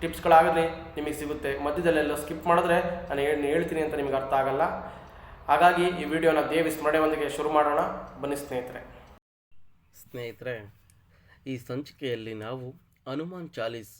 ಟಿಪ್ಸ್ಗಳಾಗಲಿ ನಿಮಗೆ ಸಿಗುತ್ತೆ. ಮಧ್ಯದಲ್ಲೆಲ್ಲ ಸ್ಕಿಪ್ ಮಾಡಿದ್ರೆ ನಾನು ಏನು ಹೇಳ್ತೀನಿ ಅಂತ ನಿಮಗೆ ಅರ್ಥ ಆಗಲ್ಲ. ಹಾಗಾಗಿ ಈ ವಿಡಿಯೋನ ದೇವಿ ಸ್ಮರಣೆಯೊಂದಿಗೆ ಶುರು ಮಾಡೋಣ. ಬನ್ನಿ ಸ್ನೇಹಿತರೆ. ಸ್ನೇಹಿತರೆ, ಈ ಸಂಚಿಕೆಯಲ್ಲಿ ನಾವು ಹನುಮಾನ್ ಚಾಲೀಸ್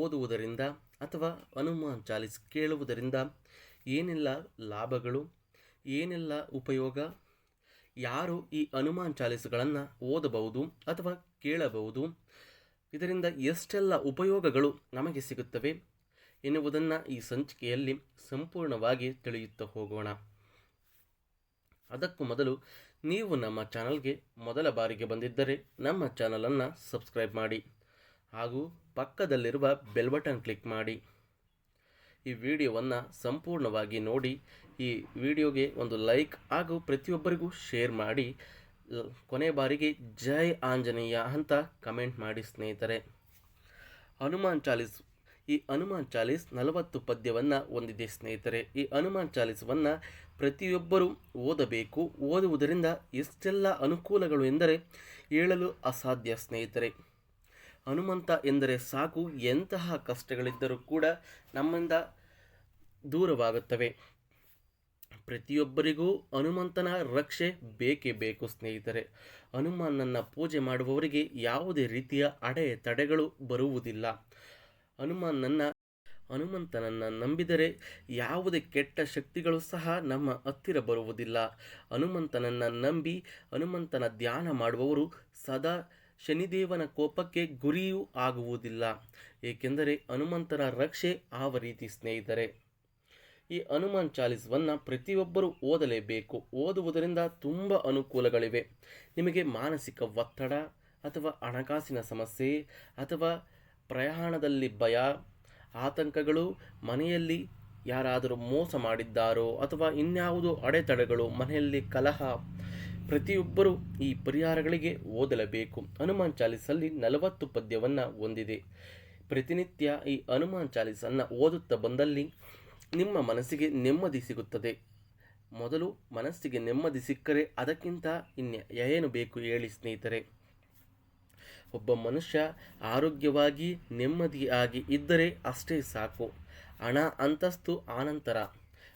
ಓದುವುದರಿಂದ ಅಥವಾ ಹನುಮಾನ್ ಚಾಲೀಸ್ ಕೇಳುವುದರಿಂದ ಏನೆಲ್ಲ ಲಾಭಗಳು, ಏನೆಲ್ಲ ಉಪಯೋಗ, ಯಾರು ಈ ಹನುಮಾನ್ ಚಾಲೀಸ್ಗಳನ್ನು ಓದಬಹುದು ಅಥವಾ ಕೇಳಬಹುದು ಇದರಿಂದ ಎಷ್ಟೆಲ್ಲ ಉಪಯೋಗಗಳು ನಮಗೆ ಸಿಗುತ್ತವೆ ಎನ್ನುವುದನ್ನು ಈ ಸಂಚಿಕೆಯಲ್ಲಿ ಸಂಪೂರ್ಣವಾಗಿ ತಿಳಿಯುತ್ತಾ ಹೋಗೋಣ. ಅದಕ್ಕೂ ಮೊದಲು ನೀವು ನಮ್ಮ ಚಾನಲ್ಗೆ ಮೊದಲ ಬಾರಿಗೆ ಬಂದಿದ್ದರೆ ನಮ್ಮ ಚಾನಲನ್ನು ಸಬ್ಸ್ಕ್ರೈಬ್ ಮಾಡಿ ಹಾಗೂ ಪಕ್ಕದಲ್ಲಿರುವ ಬೆಲ್ ಬಟನ್ ಕ್ಲಿಕ್ ಮಾಡಿ. ಈ ವಿಡಿಯೋವನ್ನು ಸಂಪೂರ್ಣವಾಗಿ ನೋಡಿ ಈ ವಿಡಿಯೋಗೆ ಒಂದು ಲೈಕ್ ಹಾಗೂ ಪ್ರತಿಯೊಬ್ಬರಿಗೂ ಶೇರ್ ಮಾಡಿ ಕೊನೆ ಬಾರಿಗೆ ಜೈ ಆಂಜನೇಯ ಅಂತ ಕಮೆಂಟ್ ಮಾಡಿ ಸ್ನೇಹಿತರೆ. ಹನುಮಾನ್ ಚಾಲೀಸ್, ಈ ಹನುಮಾನ್ ಚಾಲೀಸ್ ನಲವತ್ತು ಪದ್ಯವನ್ನು ಹೊಂದಿದೆ ಸ್ನೇಹಿತರೆ. ಈ ಹನುಮಾನ್ ಚಾಲೀಸವನ್ನು ಪ್ರತಿಯೊಬ್ಬರೂ ಓದಬೇಕು. ಓದುವುದರಿಂದ ಎಷ್ಟೆಲ್ಲ ಅನುಕೂಲಗಳು ಎಂದರೆ ಹೇಳಲು ಅಸಾಧ್ಯ ಸ್ನೇಹಿತರೆ. ಹನುಮಂತ ಎಂದರೆ ಸಾಕು, ಎಂತಹ ಕಷ್ಟಗಳಿದ್ದರೂ ಕೂಡ ನಮ್ಮಿಂದ ದೂರವಾಗುತ್ತವೆ. ಪ್ರತಿಯೊಬ್ಬರಿಗೂ ಹನುಮಂತನ ರಕ್ಷೆ ಬೇಕೇ ಬೇಕು ಸ್ನೇಹಿತರೆ. ಹನುಮಾನನ್ನ ಪೂಜೆ ಮಾಡುವವರಿಗೆ ಯಾವುದೇ ರೀತಿಯ ಅಡೆ ತಡೆಗಳು ಬರುವುದಿಲ್ಲ. ಹನುಮಾನನ್ನ, ಹನುಮಂತನನ್ನು ನಂಬಿದರೆ ಯಾವುದೇ ಕೆಟ್ಟ ಶಕ್ತಿಗಳು ಸಹ ನಮ್ಮ ಹತ್ತಿರ ಬರುವುದಿಲ್ಲ. ಹನುಮಂತನನ್ನು ನಂಬಿ, ಹನುಮಂತನ ಧ್ಯಾನ ಮಾಡುವವರು ಸದಾ ಶನಿದೇವನ ಕೋಪಕ್ಕೆ ಗುರಿಯೂ ಆಗುವುದಿಲ್ಲ. ಏಕೆಂದರೆ ಹನುಮಂತನ ರಕ್ಷೆ ಆವ ರೀತಿ ಸ್ನೇಹಿತರೆ. ಈ ಹನುಮಾನ್ ಚಾಲೀಸವನ್ನು ಪ್ರತಿಯೊಬ್ಬರೂ ಓದಲೇಬೇಕು. ಓದುವುದರಿಂದ ತುಂಬ ಅನುಕೂಲಗಳಿವೆ. ನಿಮಗೆ ಮಾನಸಿಕ ಒತ್ತಡ ಅಥವಾ ಹಣಕಾಸಿನ ಸಮಸ್ಯೆ ಅಥವಾ ಪ್ರಯಾಣದಲ್ಲಿ ಭಯ, ಆತಂಕಗಳು, ಮನೆಯಲ್ಲಿ ಯಾರಾದರೂ ಮೋಸ ಮಾಡಿದ್ದಾರೋ ಅಥವಾ ಇನ್ಯಾವುದೋ ಅಡೆತಡೆಗಳು, ಮನೆಯಲ್ಲಿ ಕಲಹ, ಪ್ರತಿಯೊಬ್ಬರೂ ಈ ಪರಿಹಾರಗಳಿಗೆ ಓದಲೇಬೇಕು. ಹನುಮಾನ್ ಚಾಲೀಸಲ್ಲಿ ನಲವತ್ತು ಪದ್ಯವನ್ನು ಹೊಂದಿದೆ. ಪ್ರತಿನಿತ್ಯ ಈ ಹನುಮಾನ್ ಚಾಲೀಸನ್ನು ಓದುತ್ತಾ ಬಂದಲ್ಲಿ ನಿಮ್ಮ ಮನಸ್ಸಿಗೆ ನೆಮ್ಮದಿ ಸಿಗುತ್ತದೆ. ಮೊದಲು ಮನಸ್ಸಿಗೆ ನೆಮ್ಮದಿ ಸಿಕ್ಕರೆ ಅದಕ್ಕಿಂತ ಇನ್ಯ, ಏನು ಬೇಕು ಹೇಳಿ ಸ್ನೇಹಿತರೆ. ಒಬ್ಬ ಮನುಷ್ಯ ಆರೋಗ್ಯವಾಗಿ ನೆಮ್ಮದಿಯಾಗಿ ಇದ್ದರೆ ಅಷ್ಟೇ ಸಾಕು. ಹಣ ಅಂತಸ್ತು ಆನಂತರ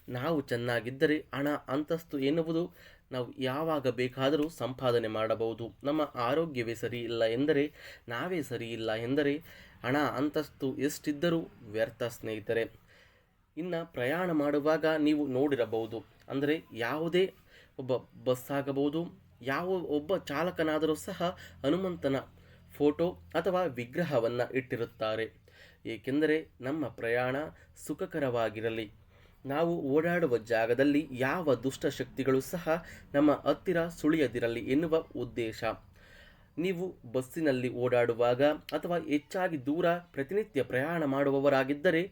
ನಾವು ಚೆನ್ನಾಗಿದ್ದರೆ ಹಣ ಅಂತಸ್ತು ಎನ್ನುವುದು ನಾವು ಯಾವಾಗ ಬೇಕಾದರೂ ಸಂಪಾದನೆ ಮಾಡಬಹುದು. ನಮ್ಮ ಆರೋಗ್ಯವೇ ಸರಿ ಇಲ್ಲ ಎಂದರೆ, ನಾವೇ ಸರಿ ಇಲ್ಲ ಎಂದರೆ ಹಣ ಅಂತಸ್ತು ಎಷ್ಟಿದ್ದರೂ ವ್ಯರ್ಥ ಸ್ನೇಹಿತರೆ. ಇನ್ನು ಪ್ರಯಾಣ ಮಾಡುವಾಗ ನೀವು ನೋಡಿರಬಹುದು. ಅಂದರೆ ಯಾವುದೇ ಒಬ್ಬ ಬಸ್ ಆಗಬಹುದು, ಯಾವ ಒಬ್ಬ ಚಾಲಕನಾದರೂ ಸಹ ಹನುಮಂತನ ಫೋಟೋ ಅಥವಾ ವಿಗ್ರಹವನ್ನು ಇಟ್ಟಿರುತ್ತಾರೆ. ಏಕೆಂದರೆ ನಮ್ಮ ಪ್ರಯಾಣ ಸುಖಕರವಾಗಿರಲಿ. ನಾವು ಓಡಾಡುವ ಜಾಗದಲ್ಲಿ ಯಾವ ದುಷ್ಟಶಕ್ತಿಗಳು ಸಹ ನಮ್ಮ ಹತ್ತಿರ ಸುಳಿಯದಿರಲಿ ಎನ್ನುವ ಉದ್ದೇಶ. ನೀವು ಬಸ್ಸಿನಲ್ಲಿ ಓಡಾಡುವಾಗ ಅಥವಾ ಹೆಚ್ಚಾಗಿ ದೂರ ಪ್ರತಿನಿತ್ಯ ಪ್ರಯಾಣ ಮಾಡುವವರಾಗಿದ್ದರೆ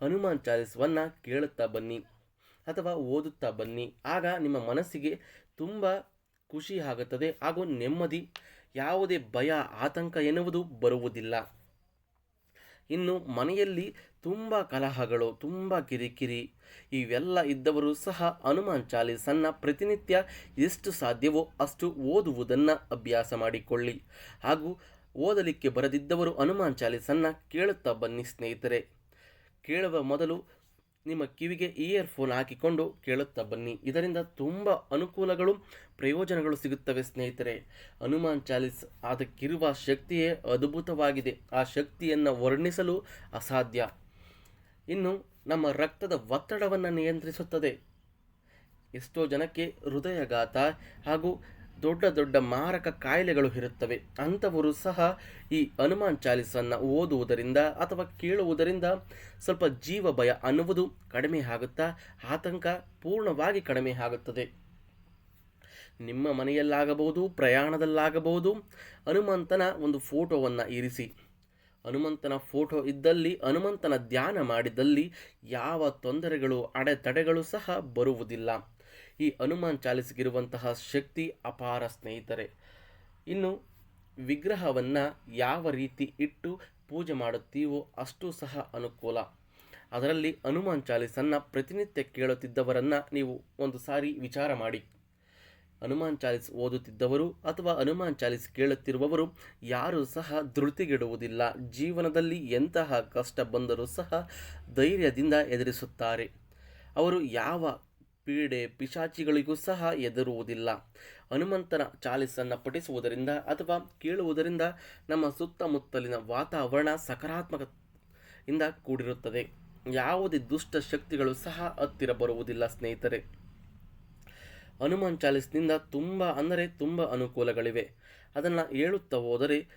ಹನುಮಾನ್ ಚಾಲೀಸವನ್ನು ಕೇಳುತ್ತಾ ಬನ್ನಿ ಅಥವಾ ಓದುತ್ತಾ ಬನ್ನಿ. ಆಗ ನಿಮ್ಮ ಮನಸ್ಸಿಗೆ ತುಂಬ ಖುಷಿ ಆಗುತ್ತದೆ ಹಾಗೂ ನೆಮ್ಮದಿ, ಯಾವುದೇ ಭಯ, ಆತಂಕ ಎನ್ನುವುದು ಬರುವುದಿಲ್ಲ. ಇನ್ನು ಮನೆಯಲ್ಲಿ ತುಂಬ ಕಲಹಗಳು, ತುಂಬ ಕಿರಿಕಿರಿ, ಇವೆಲ್ಲ ಇದ್ದವರು ಸಹ ಹನುಮಾನ್ ಚಾಲೀಸನ್ನು ಪ್ರತಿನಿತ್ಯ ಎಷ್ಟು ಸಾಧ್ಯವೋ ಅಷ್ಟು ಓದುವುದನ್ನು ಅಭ್ಯಾಸ ಮಾಡಿಕೊಳ್ಳಿ. ಹಾಗೂ ಓದಲಿಕ್ಕೆ ಬರದಿದ್ದವರು ಹನುಮಾನ್ ಚಾಲೀಸನ್ನು ಕೇಳುತ್ತಾ ಬನ್ನಿ ಸ್ನೇಹಿತರೆ. ಕೇಳುವ ಮೊದಲು ನಿಮ್ಮ ಕಿವಿಗೆ ಇಯರ್ಫೋನ್ ಹಾಕಿಕೊಂಡು ಕೇಳುತ್ತಾ ಬನ್ನಿ. ಇದರಿಂದ ತುಂಬ ಅನುಕೂಲಗಳು, ಪ್ರಯೋಜನಗಳು ಸಿಗುತ್ತವೆ ಸ್ನೇಹಿತರೆ. ಹನುಮಾನ್ ಚಾಲೀಸ್ ಅದಕ್ಕಿರುವ ಶಕ್ತಿಯೇ ಅದ್ಭುತವಾಗಿದೆ. ಆ ಶಕ್ತಿಯನ್ನು ವರ್ಣಿಸಲು ಅಸಾಧ್ಯ. ಇನ್ನು ನಮ್ಮ ರಕ್ತದ ಒತ್ತಡವನ್ನು ನಿಯಂತ್ರಿಸುತ್ತದೆ. ಎಷ್ಟೋ ಜನಕ್ಕೆ ಹೃದಯಘಾತ ಹಾಗೂ ದೊಡ್ಡ ದೊಡ್ಡ ಮಾರಕ ಕಾಯಿಲೆಗಳು ಇರುತ್ತವೆ. ಅಂಥವರು ಸಹ ಈ ಹನುಮಾನ್ ಚಾಲಿಸನ್ನು ಓದುವುದರಿಂದ ಅಥವಾ ಕೇಳುವುದರಿಂದ ಸ್ವಲ್ಪ ಜೀವ ಭಯ ಅನ್ನುವುದು ಕಡಿಮೆ ಆಗುತ್ತಾ, ಆತಂಕ ಪೂರ್ಣವಾಗಿ ಕಡಿಮೆ ಆಗುತ್ತದೆ. ನಿಮ್ಮ ಮನೆಯಲ್ಲಾಗಬಹುದು, ಪ್ರಯಾಣದಲ್ಲಾಗಬಹುದು, ಹನುಮಂತನ ಒಂದು ಫೋಟೋವನ್ನು ಇರಿಸಿ. ಹನುಮಂತನ ಫೋಟೋ ಇದ್ದಲ್ಲಿ, ಹನುಮಂತನ ಧ್ಯಾನ ಮಾಡಿದಲ್ಲಿ ಯಾವ ತೊಂದರೆಗಳು, ಅಡೆತಡೆಗಳು ಸಹ ಬರುವುದಿಲ್ಲ. ಈ ಹನುಮಾನ್ ಚಾಲಿಸ್ಗಿರುವಂತಹ ಶಕ್ತಿ ಅಪಾರ ಸ್ನೇಹಿತರೆ. ಇನ್ನು ವಿಗ್ರಹವನ್ನು ಯಾವ ರೀತಿ ಇಟ್ಟು ಪೂಜೆ ಮಾಡುತ್ತೀವೋ ಅಷ್ಟು ಸಹ ಅನುಕೂಲ. ಅದರಲ್ಲಿ ಹನುಮಾನ್ ಚಾಲೀಸನ್ನು ಪ್ರತಿನಿತ್ಯ ಕೇಳುತ್ತಿದ್ದವರನ್ನು ನೀವು ಒಂದು ಸಾರಿ ವಿಚಾರ ಮಾಡಿ. ಹನುಮಾನ್ ಚಾಲಿಸ್ ಓದುತ್ತಿದ್ದವರು ಅಥವಾ ಹನುಮಾನ್ ಚಾಲಿಸ್ ಕೇಳುತ್ತಿರುವವರು ಯಾರೂ ಸಹ ಧೃತಿಗೆಡುವುದಿಲ್ಲ. ಜೀವನದಲ್ಲಿ ಎಂತಹ ಕಷ್ಟ ಬಂದರೂ ಸಹ ಧೈರ್ಯದಿಂದ ಎದುರಿಸುತ್ತಾರೆ. ಅವರು ಯಾವ ಪೀಡೆ ಪಿಶಾಚಿಗಳಿಗೂ ಸಹ ಎದುರುವುದಿಲ್ಲ. ಹನುಮಂತನ ಚಾಲಿಸನ್ನು ಪಠಿಸುವುದರಿಂದ ಅಥವಾ ಕೇಳುವುದರಿಂದ ನಮ್ಮ ಸುತ್ತಮುತ್ತಲಿನ ವಾತಾವರಣ ಸಕಾರಾತ್ಮಕ ಇಂದ ಕೂಡಿರುತ್ತದೆ. ಯಾವುದೇ ದುಷ್ಟ ಶಕ್ತಿಗಳು ಸಹ ಹತ್ತಿರ ಬರುವುದಿಲ್ಲ, ಸ್ನೇಹಿತರೆ. ಹನುಮಾನ್ ಚಾಲಿಸ್ನಿಂದ ತುಂಬ ಅಂದರೆ ತುಂಬ ಅನುಕೂಲಗಳಿವೆ. ಅದನ್ನು ಹೇಳುತ್ತಾ ಹೋದರೆ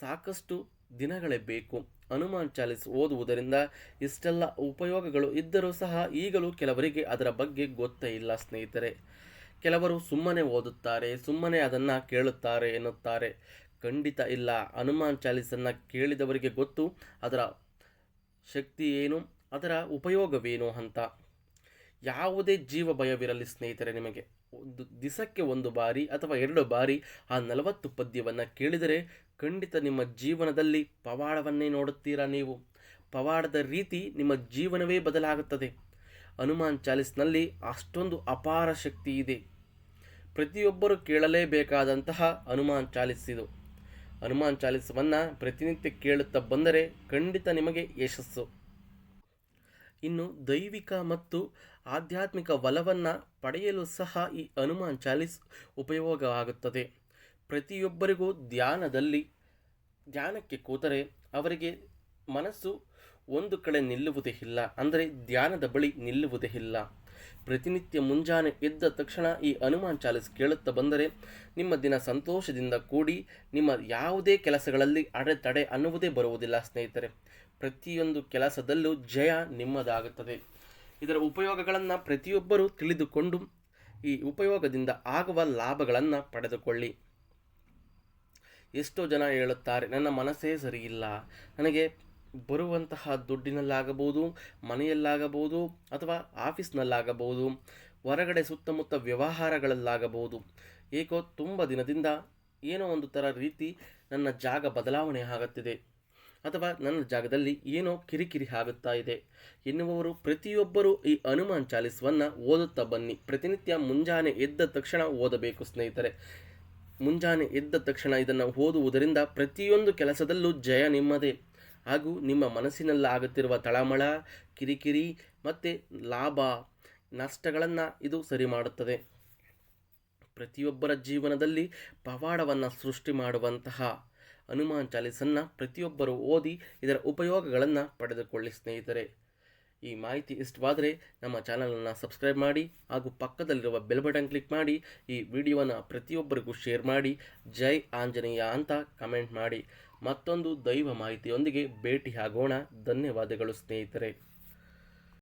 ಸಾಕಷ್ಟು ದಿನಗಳೇ ಬೇಕು. ಹನುಮಾನ್ ಚಾಲಿಸ್ ಓದುವುದರಿಂದ ಇಷ್ಟೆಲ್ಲ ಉಪಯೋಗಗಳು ಇದ್ದರೂ ಸಹ ಈಗಲೂ ಕೆಲವರಿಗೆ ಅದರ ಬಗ್ಗೆ ಗೊತ್ತೇ ಇಲ್ಲ, ಸ್ನೇಹಿತರೆ. ಕೆಲವರು ಸುಮ್ಮನೆ ಓದುತ್ತಾರೆ, ಸುಮ್ಮನೆ ಅದನ್ನು ಕೇಳುತ್ತಾರೆ ಎನ್ನುತ್ತಾರೆ. ಖಂಡಿತ ಇಲ್ಲ. ಹನುಮಾನ್ ಚಾಲಿಸನ್ನು ಕೇಳಿದವರಿಗೆ ಗೊತ್ತು, ಅದರ ಶಕ್ತಿ ಏನು ಅದರ ಉಪಯೋಗವೇನು ಅಂತ. ಯಾವುದೇ ಜೀವ ಭಯವಿರಲಿ, ಸ್ನೇಹಿತರೆ, ನಿಮಗೆ. ಒಂದು ದಿಸಕ್ಕೆ ಒಂದು ಬಾರಿ ಅಥವಾ ಎರಡು ಬಾರಿ ಆ ನಲವತ್ತು ಪದ್ಯವನ್ನು ಕೇಳಿದರೆ ಖಂಡಿತ ನಿಮ್ಮ ಜೀವನದಲ್ಲಿ ಪವಾಡವನ್ನೇ ನೋಡುತ್ತೀರಾ ನೀವು? ಪವಾಡದ ರೀತಿ ನಿಮ್ಮ ಜೀವನವೇ ಬದಲಾಗುತ್ತದೆ. ಹನುಮಾನ್ ಚಾಲಿಸ್ನಲ್ಲಿ ಅಷ್ಟೊಂದು ಅಪಾರ ಶಕ್ತಿ ಇದೆ. ಪ್ರತಿಯೊಬ್ಬರು ಕೇಳಲೇಬೇಕಾದಂತಹ ಹನುಮಾನ್ ಚಾಲಿಸ್ ಇದು. ಹನುಮಾನ್ ಚಾಲಿಸವನ್ನು ಪ್ರತಿನಿತ್ಯ ಕೇಳುತ್ತಾ ಬಂದರೆ ಖಂಡಿತ ನಿಮಗೆ ಯಶಸ್ಸು. ಇನ್ನು ದೈವಿಕ ಮತ್ತು ಆಧ್ಯಾತ್ಮಿಕ ಬಲವನ್ನು ಪಡೆಯಲು ಸಹ ಈ ಹನುಮಾನ್ ಚಾಲಿಸ್ ಉಪಯೋಗವಾಗುತ್ತದೆ. ಪ್ರತಿಯೊಬ್ಬರಿಗೂ ಧ್ಯಾನದಲ್ಲಿ ಧ್ಯಾನಕ್ಕೆ ಕೂತರೆ ಅವರಿಗೆ ಮನಸ್ಸು ಒಂದು ಕಡೆ ನಿಲ್ಲುವುದೇ ಇಲ್ಲ. ಅಂದರೆ ಧ್ಯಾನದ ಬಳಿ ನಿಲ್ಲುವುದೇ ಇಲ್ಲ. ಪ್ರತಿನಿತ್ಯ ಮುಂಜಾನೆ ಎದ್ದ ತಕ್ಷಣ ಈ ಹನುಮಾನ್ ಚಾಲಿಸ್ ಕೇಳುತ್ತಾ ಬಂದರೆ ನಿಮ್ಮ ದಿನ ಸಂತೋಷದಿಂದ ಕೂಡಿ ನಿಮ್ಮ ಯಾವುದೇ ಕೆಲಸಗಳಲ್ಲಿ ಅಡೆತಡೆ ಅನ್ನುವುದೇ ಬರುವುದಿಲ್ಲ ಸ್ನೇಹಿತರೆ. ಪ್ರತಿಯೊಂದು ಕೆಲಸದಲ್ಲೂ ಜಯ ನಿಮ್ಮದಾಗುತ್ತದೆ. ಇದರ ಉಪಯೋಗಗಳನ್ನು ಪ್ರತಿಯೊಬ್ಬರೂ ತಿಳಿದುಕೊಂಡು ಈ ಉಪಯೋಗದಿಂದ ಆಗುವ ಲಾಭಗಳನ್ನು ಪಡೆದುಕೊಳ್ಳಿ. ಎಷ್ಟೋ ಜನ ಹೇಳುತ್ತಾರೆ, ನನ್ನ ಮನಸ್ಸೇ ಸರಿಯಿಲ್ಲ. ನನಗೆ ಬರುವಂತಹ ದುಡ್ಡಿನಲ್ಲಾಗಬಹುದು, ಮನೆಯಲ್ಲಾಗಬಹುದು, ಅಥವಾ ಆಫೀಸ್ನಲ್ಲಾಗಬಹುದು, ಹೊರಗಡೆ ಸುತ್ತಮುತ್ತ ವ್ಯವಹಾರಗಳಲ್ಲಾಗಬಹುದು. ಏಕೋ ತುಂಬ ದಿನದಿಂದ ಏನೋ ಒಂದು ಥರ ರೀತಿ ನನ್ನ ಜಾಗ ಬದಲಾವಣೆ ಆಗುತ್ತಿದೆ. ಅಥವಾ ನನ್ನ ಜಾಗದಲ್ಲಿ ಏನೋ ಕಿರಿಕಿರಿ ಆಗುತ್ತಾ ಇದೆ. ಎನ್ನುವವರು ಪ್ರತಿಯೊಬ್ಬರೂ ಈ ಹನುಮಾನ್ ಚಾಲಿಸುವನ್ನು ಓದುತ್ತಾ ಬನ್ನಿ. ಪ್ರತಿನಿತ್ಯ ಮುಂಜಾನೆ ಎದ್ದ ತಕ್ಷಣ ಓದಬೇಕು ಸ್ನೇಹಿತರೆ. ಮುಂಜಾನೆ ಎದ್ದ ತಕ್ಷಣ ಇದನ್ನು ಓದುವುದರಿಂದ ಪ್ರತಿಯೊಂದು ಕೆಲಸದಲ್ಲೂ ಜಯ ನಿಮ್ಮದೇ. ಹಾಗೂ ನಿಮ್ಮ ಮನಸ್ಸಿನಲ್ಲಿ ಆಗುತ್ತಿರುವ ತಳಮಳ, ಕಿರಿಕಿರಿ ಮತ್ತು ಲಾಭ, ನಷ್ಟಗಳನ್ನು ಇದು ಸರಿ ಮಾಡುತ್ತದೆ. ಪ್ರತಿಯೊಬ್ಬರ ಜೀವನದಲ್ಲಿ ಪವಾಡವನ್ನು ಸೃಷ್ಟಿ ಮಾಡುವಂತಹ ಹನುಮಾನ್ ಚಾಲೀಸನ್ನು ಪ್ರತಿಯೊಬ್ಬರು ಓದಿ ಇದರ ಉಪಯೋಗಗಳನ್ನು ಪಡೆದುಕೊಳ್ಳಿ ಸ್ನೇಹಿತರೆ. ಈ ಮಾಹಿತಿ ಇಷ್ಟವಾದರೆ ನಮ್ಮ ಚಾನಲನ್ನು ಸಬ್ಸ್ಕ್ರೈಬ್ ಮಾಡಿ ಹಾಗೂ ಪಕ್ಕದಲ್ಲಿರುವ ಬೆಲ್ ಬಟನ್ ಕ್ಲಿಕ್ ಮಾಡಿ ಈ ವಿಡಿಯೋವನ್ನು ಪ್ರತಿಯೊಬ್ಬರಿಗೂ ಶೇರ್ ಮಾಡಿ. ಜೈ ಆಂಜನೇಯ ಅಂತ ಕಮೆಂಟ್ ಮಾಡಿ. ಮತ್ತೊಂದು ದೈವ ಮಾಹಿತಿಯೊಂದಿಗೆ ಭೇಟಿಯಾಗೋಣ ಧನ್ಯವಾದಗಳು ಸ್ನೇಹಿತರೆ.